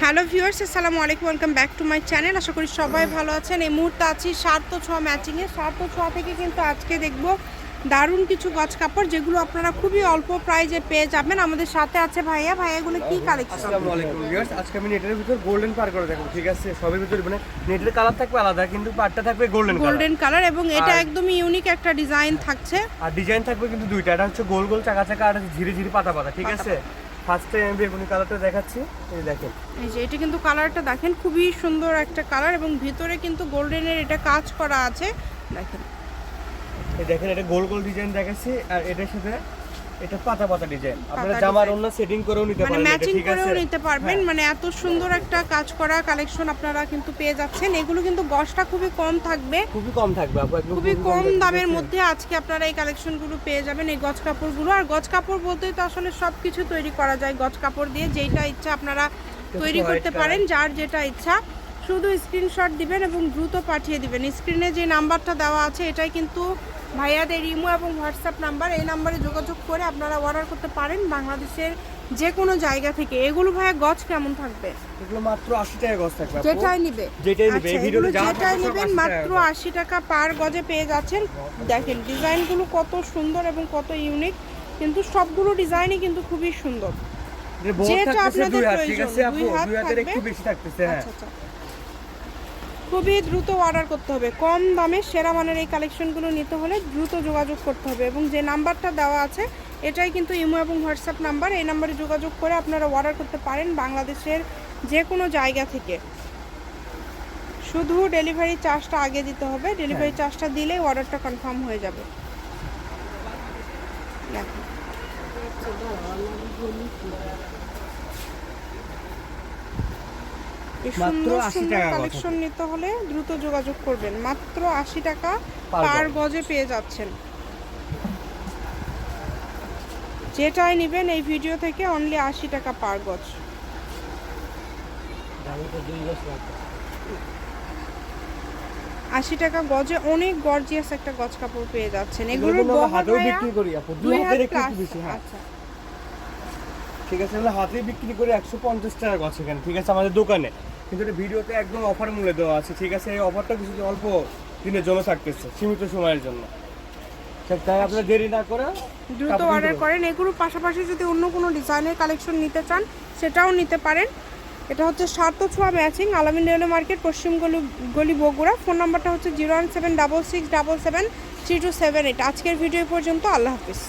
Hello viewers আসসালামু আলাইকুম welcome back to my channel. আশা করি সবাই ভালো আছেন। এই মুহূর্তে আছি সার্থ ছোঁয়া ম্যাচিংয়ে সার্থ ছোঁয়া থেকে কিন্তু আজকে দেখব দারুণ কিছু গজ কাপড় যেগুলো আপনারা খুবই অল্প প্রাইজে পেয়ে যাবেন। আমাদের সাথে আছে ভাইয়া। ভাইয়া এগুলো কি কালেকশন আসসালামু আলাইকুম ভিউয়ার্স। আজকে আমি নেটের ভিতর গোল্ডেন পার করে দেখাবো ঠিক আছে? সবের ভিতর মানে নেটের কালার থাকবে আলাদা কিন্তু পারটা থাকবে গোল্ডেন গোল্ডেন কালার এবং এটা একদমই ইউনিক একটা ডিজাইন থাকছে। আর ডিজাইন থাকবে কিন্তু দুইটা। এটা হচ্ছে গোল গোল চাকা চাকা আর ঝিরি ঝিরি পাতা পাতা ঠিক আছে? ফার্স্টে আমি বেগুনি কালারটা দেখাচ্ছি এই দেখেন। এই যে এটা কিন্তু কালারটা দেখেন খুবই সুন্দর একটা কালার এবং ভিতরে কিন্তু গোল্ডেনের এটা কাজ করা আছে। দেখেন। এই দেখেন এটা গোল গোল ডিজাইন দেখাচ্ছি আর এটার সাথে এটা পাতা পাতা ডিজাইন আপনারা জামার অন্য সেটিং করেও নিতে মানে ম্যাচিং করেও নিতে পারবেন। হ্যাঁ। মানে এত সুন্দর একটা কাজ করা কালেকশন আপনারা কিন্তু পেয়ে যাচ্ছেন। এগুলো কিন্তু গসটা খুবই কম থাকবে। খুবই কম থাকবে খুবই কম দামের মধ্যে আজকে আপনারা এই কালেকশনগুলো পেয়ে যাবেন এই গজ কাপড়গুলো আর গজ কাপড় বলতেই তো আসলে সব কিছু তৈরি করা যায় গজ কাপড় দিয়ে যেটা ইচ্ছা আপনারা তৈরি করতে পারেন যার যেটা ইচ্ছা। শুধু স্ক্রিনশট দিবেন এবং দ্রুত পাঠিয়ে দিবেন। স্ক্রিনে যে নাম্বারটা দেওয়া আছে এটাই কিন্তু ভাইয়াদের ইমো এবং হোয়াটসঅ্যাপ নাম্বার এই নাম্বারে যোগাযোগ করে আপনারা অর্ডার করতে পারেন বাংলাদেশের যে কোনো জায়গা থেকে। এগুলো ভাইয়া গজ কেমন থাকবে? এগুলো মাত্র 80 টাকা গজ থাকবে যেটাই নিবে। যেটাই নিবে, আচ্ছা এই ভিডিওতে যা যেটাই নেবেন মাত্র করে। আশি টাকা পার গজে পেয়ে যাচ্ছেন। দেখেন ডিজাইনগুলো কত সুন্দর এবং কত ইউনিক কিন্তু সবগুলো ডিজাইনই কিন্তু খুবই সুন্দর। যেটা আপনাদের প্রয়োজন, আছে আপু? দুই হাত থাকবে। একটু বেশি থাকতেছে হ্যাঁ। আচ্ছা আচ্ছা। খুবই দ্রুত অর্ডার করতে হবে। কম দামে সেরা মানের এই কালেকশনগুলো নিতে হলে দ্রুত যোগাযোগ করতে হবে এবং যে নাম্বারটা দেওয়া আছে এটাই কিন্তু ইমো এবং হোয়াটসঅ্যাপ নাম্বার। এই নাম্বারে যোগাযোগ করে আপনারা অর্ডার করতে পারেন বাংলাদেশের যে কোনো জায়গা থেকে। শুধু ডেলিভারি চার্জটা আগে দিতে হবে। ডেলিভারি চার্জটা দিলেই অর্ডারটা কনফার্ম হয়ে যাবে। দেখো। এই মাত্র 80 টাকা কালেকশন নিতে হলে দ্রুত যোগাযোগ করবেন। মাত্র আশি টাকা পার গজে। পেয়ে যাচ্ছেন। যেটাই নেবেন এই ভিডিও থেকে অনলি আশি টাকা পার গজ। আশি টাকা গজে অনেক গর্জিয়াস একটা গজ কাপড় পেয়ে যাচ্ছেন। এগুলো দুই হাত বেশি হ্যাঁ। আচ্ছা। ঠিক আছে আমরা হাতে বিক্রি করে একশো পঞ্চাশ টাকা গছ এখানে ঠিক আছে আমাদের দোকানে। কিন্তু এটা ভিডিওতে একদম অফার মূল্যে দেওয়া আছে ঠিক আছে এই অফারটা কিছু অল্প দিনের জন্য থাকতেছে সীমিত সময়ের জন্য। তাই আপনারা দেরি না করে দ্রুত অর্ডার করেন এগুলোর পাশাপাশি যদি অন্য কোনো ডিজাইনের কালেকশন নিতে চান সেটাও নিতে পারেন। এটা হচ্ছে সার্থ ছোঁয়া ম্যাচিং আলামিন রেলওয়ে মার্কেট পশ্চিম গলি গলি বগুড়া। ফোন নাম্বারটা হচ্ছে zero one seven double six double seven three two seven eight. আজকের ভিডিও পর্যন্ত আল্লাহ হাফিজ।